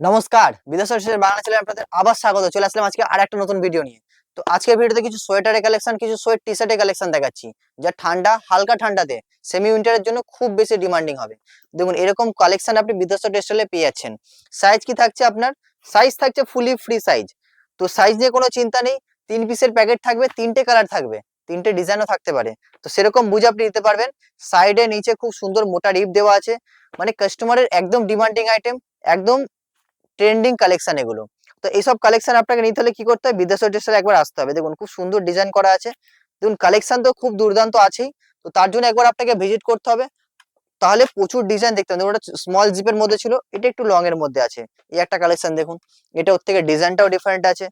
নমস্কার, বিদেশ বাংলা চ্যানেলে আপনাদের আবার স্বাগত। চলে আসলাম আজকে আর একটা নতুন ভিডিও নিয়ে। তো আজকের ভিডিওতে কিছু সোয়েটারের কালেকশন কিছু সোয়েট টি শার্টের কালেকশন দেখাচ্ছি, যা ঠান্ডা, হালকা ঠান্ডাতে সেমি উইন্টারের জন্য খুব বেশি ডিমান্ডিং হবে। দেখুন, এরকম কালেকশন আপনি বিদেশ টেক্সটাইলে পেয়ে যাচ্ছেন। সাইজ কি থাকছে আপনার? সাইজ থাকছে ফুলি ফ্রি সাইজ তো সাইজ নিয়ে কোনো চিন্তা নেই, তিন পিসের প্যাকেট থাকবে, তিনটে কালার থাকবে, তিনটে ডিজাইনও থাকতে পারে। তো সেরকম বুঝে আপনি নিতে পারবেন সাইডে নিচে খুব সুন্দর মোটা রিপ দেওয়া আছে মানে কাস্টমারের একদম ডিমান্ডিং আইটেম একদম ট্রেন্ডিং কালেকশন এগুলো। তো এইসব কালেকশন আপনাকে নিতে হলে কি করতে হবে? বিদেশ টেক্সটাইল একবার আসতে হবে। দেখুন, খুব সুন্দর ডিজাইন করা আছে। দেখুন কালেকশন তো খুব দুর্দান্ত আছেই। তো তার জন্য একবার আপনাকে ভিজিট করতে হবে। তাহলে প্রচুর ডিজাইন দেখতে হবে। ওটা স্মল জিপের মধ্যে ছিল। এটা একটু লং এর মধ্যে আছে। এই একটা কালেকশন দেখুন। এটা ওর থেকে ডিজাইনটাও ডিফারেন্ট আছে।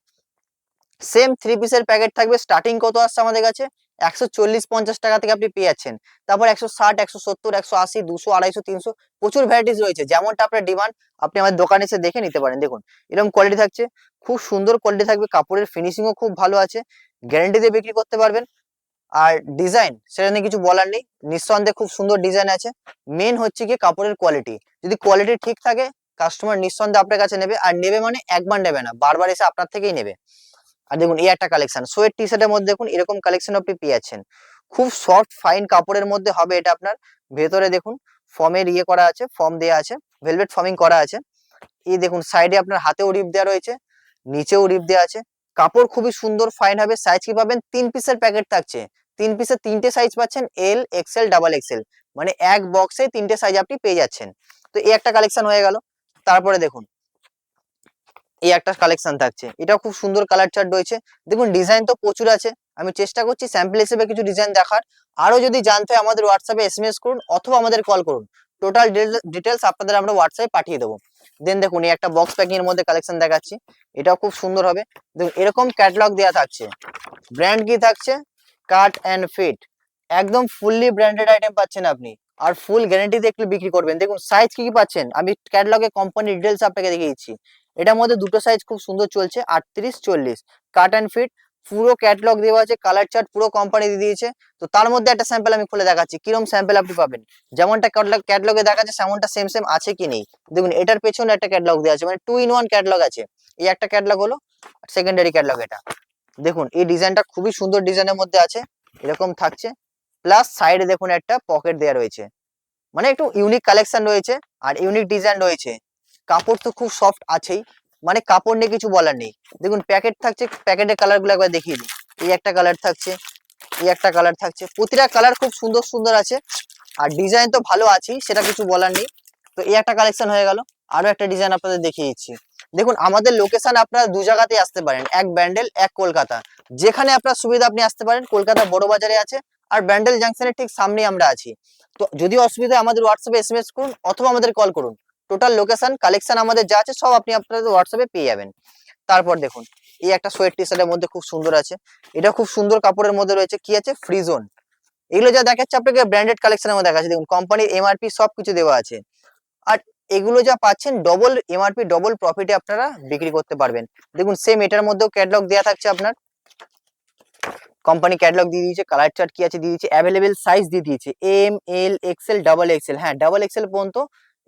সেম থ্রি পিসের প্যাকেট থাকবে। স্টার্টিং কত আসছে আমাদের কাছে? একশো চল্লিশ পঞ্চাশ টাকা থেকে আপনি পেয়ে যাচ্ছেন তারপর একশো ষাট, একশো সত্তর, একশো আশি, দুশো, আড়াইশো, তিনশো প্রচুর ভ্যারাইটিস রয়েছে। যেমনটা আপনার ডিমান্ড আপনি আমাদের দোকানে এসে দেখে নিতে পারেন। দেখুন, এরকম কোয়ালিটি থাকছে। খুব সুন্দর কোয়ালিটি থাকবে। কাপড়ের ফিনিশিংও খুব ভালো আছে। গ্যারেন্টি দিয়ে বিক্রি করতে পারবেন। আর ডিজাইন সেটা নিয়ে কিছু বলার নেই। নিঃসন্দেহে খুব সুন্দর ডিজাইন আছে। মেন হচ্ছে কি কাপড়ের কোয়ালিটি যদি কোয়ালিটি ঠিক থাকে কাস্টমার নিঃসন্দেহে আপনার কাছে নেবে। আর নেবে মানে একবার নেবে না। বারবার এসে আপনার থেকেই নেবে। আর দেখুন, এই একটা কালেকশন সোয়েট টি শার্টের মধ্যে দেখুন, এরকম কালেকশন আপনি পেয়ে যাচ্ছেন। খুব সফট ফাইন কাপড়ের মধ্যে হবে এটা আপনার। ভেতরে দেখুন ফর্মের ইয়ে করা আছে ফর্ম দেওয়া আছে ভেলভেট ফর্মিং করা আছে। এই দেখুন সাইডে আপনার হাতেও রিপ দেওয়া রয়েছে, নিচেও রিপ দেওয়া আছে। কাপড় খুবই সুন্দর ফাইন হবে সাইজ কি পাবেন? তিন পিসের প্যাকেট থাকছে। তিন পিসের তিনটে সাইজ পাচ্ছেন এল এক্সেল ডাবল এক্সেল মানে এক বক্সে তিনটে সাইজ আপনি পেয়ে যাচ্ছেন। তো এই একটা কালেকশন হয়ে গেল। তারপরে দেখুন এই একটা কালেকশন থাকছে। এটাও খুব সুন্দর কালার চার্ট রয়েছে। দেখুন ডিজাইন তো প্রচুর আছে। আমি চেষ্টা করছি স্যাম্পল হিসেবে কিছু ডিজাইন দেখার। আরও যদি জানতে হয়, আমাদের হোয়াটসঅ্যাপে এস এম এস করুন অথবা আমাদের কল করুন। টোটাল ডিটেলস আপনাদের আমরা হোয়াটসঅ্যাপে পাঠিয়ে দেবো। দেন দেখুন, এই একটা বক্স প্যাকিং এর মধ্যে কালেকশন দেখাচ্ছি। এটাও খুব সুন্দর হবে। দেখুন, এরকম ক্যাটালগ দেওয়া থাকছে। ব্র্যান্ড কি থাকছে? কাট অ্যান্ড ফিট একদম ফুললি ব্র্যান্ডেড আইটেম পাচ্ছেন আপনি। আর ফুল গ্যারান্টি দিয়ে একটু বিক্রি করবেন। দেখুন সাইজ কি কি পাচ্ছেন? আমি ক্যাটালগে কোম্পানি ডিটেলস আপনাকে দেখিয়ে দিচ্ছি। এটার মধ্যে দুটো সাইজ খুব সুন্দর চলছে, আটত্রিশ, চল্লিশ। কাট অ্যান্ড ফিট পুরো ক্যাটলগ দেওয়া আছে কালার চার্ট পুরো কোম্পানি দিয়ে দিয়েছে। তো তার মধ্যে একটা স্যাম্পল আমি খুলে দেখাচ্ছি, কিরম স্যাম্পল আপনি পাবেন? যেমনটা ক্যাটলগ ক্যাটলগে দেখাচ্ছে, সেমনটা সেম সেম আছে কি নেই? দেখুন, এটার পেছনে একটা ক্যাটলগ দেওয়া আছে মানে টু ইন ওয়ান ক্যাটলগ আছে। এই একটা ক্যাটলগ হলো সেকেন্ডারি ক্যাটলগ এটা। দেখুন, এই ডিজাইনটা খুবই সুন্দর ডিজাইনের মধ্যে আছে, এরকম থাকছে। প্লাস সাইডে দেখুন একটা পকেট দেওয়া রয়েছে। মানে একটু ইউনিক কালেকশন রয়েছে, আর ইউনিক ডিজাইন রয়েছে। কাপড় তো খুব সফট আছেই। মানে কাপড় নিয়ে কিছু বলার নেই। দেখুন প্যাকেট থাকছে প্যাকেটের কালারগুলো একবার দেখিয়ে দিই। এই একটা কালার থাকছে, এই একটা কালার থাকছে। প্রতিটা কালার খুব সুন্দর সুন্দর আছে। আর ডিজাইন তো ভালো আছেই, সেটা কিছু বলার নেই। তো এই একটা কালেকশন হয়ে গেল। আরও একটা ডিজাইন আপনাদের দেখিয়ে দিচ্ছি। দেখুন, আমাদের লোকেশন আপনারা দু জায়গাতে আসতে পারেন। এক ব্যান্ডেল, এক কলকাতা। যেখানে আপনার সুবিধা আপনি আসতে পারেন। কলকাতা বড় বাজারে আছে আর ব্যান্ডেল জাংশনের ঠিক সামনেই আমরা আছি। তো যদি অসুবিধা আমাদের হোয়াটসঅ্যাপে এস করুন অথবা আমাদের কল করুন। টোটাল লোকেশন কালেকশন আমাদের যা আছে সব আপনি আপনাদের হোয়াটসঅ্যাপে পেয়ে যাবেন। তারপর দেখুন, এই একটা সোয়েট টি শার্টের মধ্যে খুব সুন্দর আছে। এটা খুব সুন্দর কাপড়ের মধ্যে রয়েছে, কি আছে? ফ্রিজোন এগুলো যা দেখাচ্ছে আপনাকে ব্র্যান্ডেড কালেকশনের মধ্যে দেখাচ্ছে। দেখুন কোম্পানির এমআরপি সব কিছু দেওয়া আছে। আর এগুলো যা পাচ্ছেন ডবল এমআরপি ডবল প্রফিটে আপনারা বিক্রি করতে পারবেন। দেখুন সেম এটার মধ্যেও ক্যাটলগ দেওয়া থাকছে আপনার। কোম্পানি ক্যাটলগ দিয়ে দিয়েছে কালার চার্ট কি আছে দিয়ে দিয়েছে অ্যাভেলেবেল সাইজ দিয়ে দিয়েছে। M L XL double XL হ্যাঁ ডাবল এক্সেল পর্যন্ত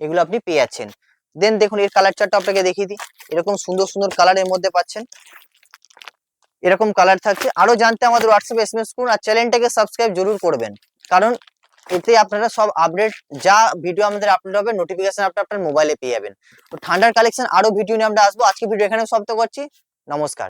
এগুলো আপনি পেয়ে যাচ্ছেন। দেন দেখুন, এর কালার চার্টটা আপনাকে দেখিয়ে দিই। এরকম সুন্দর সুন্দর কালারের মধ্যে পাচ্ছেন। এরকম কালার থাকছে। আরও জানতে আমাদের হোয়াটসঅ্যাপ এস করুন আর চ্যানেলটাকে সাবস্ক্রাইব জরুর করবেন। কারণ এতে আপনারা সব আপডেট যা ভিডিও আমাদের আপলোড হবে নোটিফিকেশন আপনি আপনার মোবাইলে পেয়ে যাবেন। তো ঠান্ডার কালেকশন আরও ভিডিও নিয়ে আমরা আসব। আজকে ভিডিও এখানে সমাপ্ত করছি। নমস্কার।